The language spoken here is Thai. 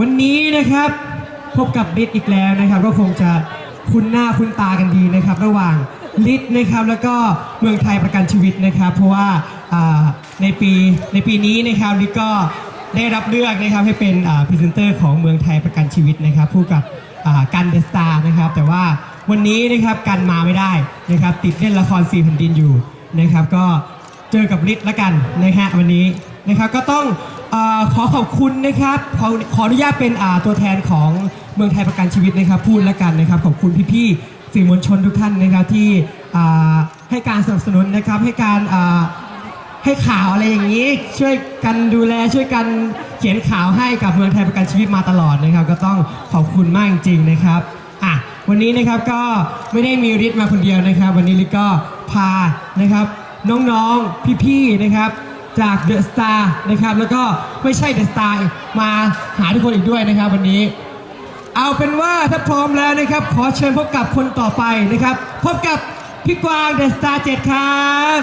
วันนี้นะครับพบกับลิศอีกแล้วนะครับ ก็คงจะคุ้นหน้าคุ้นตากันดีนะครับ ระหว่างลิศนะครับแล้วก็เมืองไทยประกันชีวิตนะครับ เพราะว่าอ่าในปีในปีนี้นะครับลิศก็ได้รับเลือกนะครับให้เป็นพรีเซนเตอร์ของเมืองไทยประกันชีวิตนะครับผู้กับอ่ากันเดสตาร์นะครับ แต่ว่าวันนี้นะครับกันมาไม่ได้นะครับ ติดเล่นละครสี่แผ่นดินอยู่นะครับ ก็เจอกับลิศละกันนะฮะวันนี้นะครับก็ต้อง ขอขอบคุณนะครับ ขอขออนุญาตเป็นอ่าตัวแทนของเมืองไทยประกันชีวิตนะครับ พูดแล้วกันนะครับ ขอบคุณพี่ๆสื่อมวลชนทุกท่านนะครับที่อ่าให้การสนับสนุนนะครับ ให้การอ่าให้ข่าวอะไรอย่างนี้ ช่วยกันดูแลช่วยกันเขียนข่าวให้กับเมืองไทยประกันชีวิตมาตลอดนะครับ ก็ต้องขอบคุณมากจริงๆนะครับอะวันนี้นะครับก็ไม่ได้มีฤทธิ์มาคนเดียวนะครับ วันนี้ฤทธิ์ก็พานะครับ น้องๆพี่ๆนะครับ จากเดอะสตาร์นะครับ แล้วก็ไม่ใช่เดอะสตาร์มาหาทุกคนอีกด้วยนะครับ วันนี้ เอาเป็นว่าถ้าพร้อมแล้วนะครับ ขอเชิญพบกับคนต่อไปนะครับ พบกับพี่กวางเดอะสตาร์เจ็ดครับ